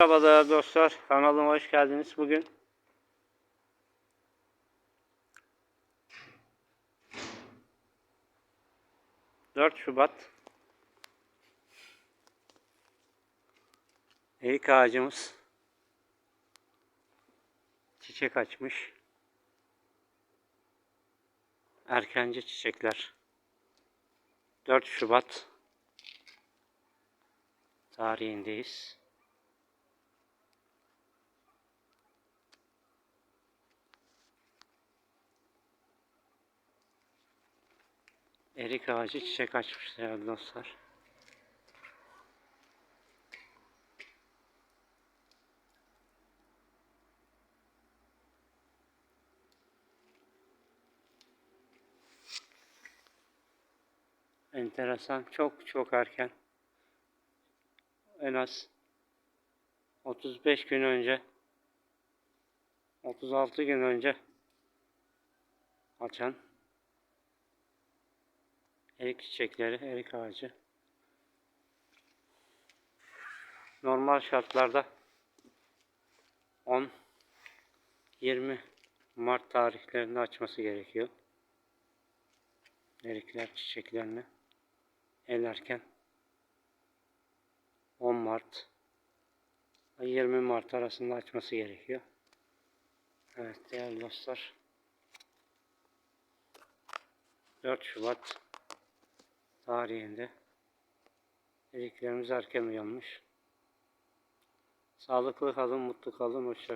Merhaba dostlar, kanalıma hoş geldiniz. Bugün Dört Şubat Erik ağacımız çiçek açmış. Erkenci çiçekler. 4 Şubat tarihindeyiz. Erik ağacı çiçek açmış değerli dostlar. Enteresan. Çok çok erken. En az 35 gün önce 36 gün önce açan erik çiçekleri, erik ağacı. Normal şartlarda 10 20 Mart tarihlerinde açması gerekiyor. Erikler çiçeklerini elerken 10 Mart 20 Mart arasında açması gerekiyor. Evet değerli dostlar 4 Şubat tarihinde eriklerimiz erken uyanmış. Sağlıklı kalın, mutlu kalın, hoşça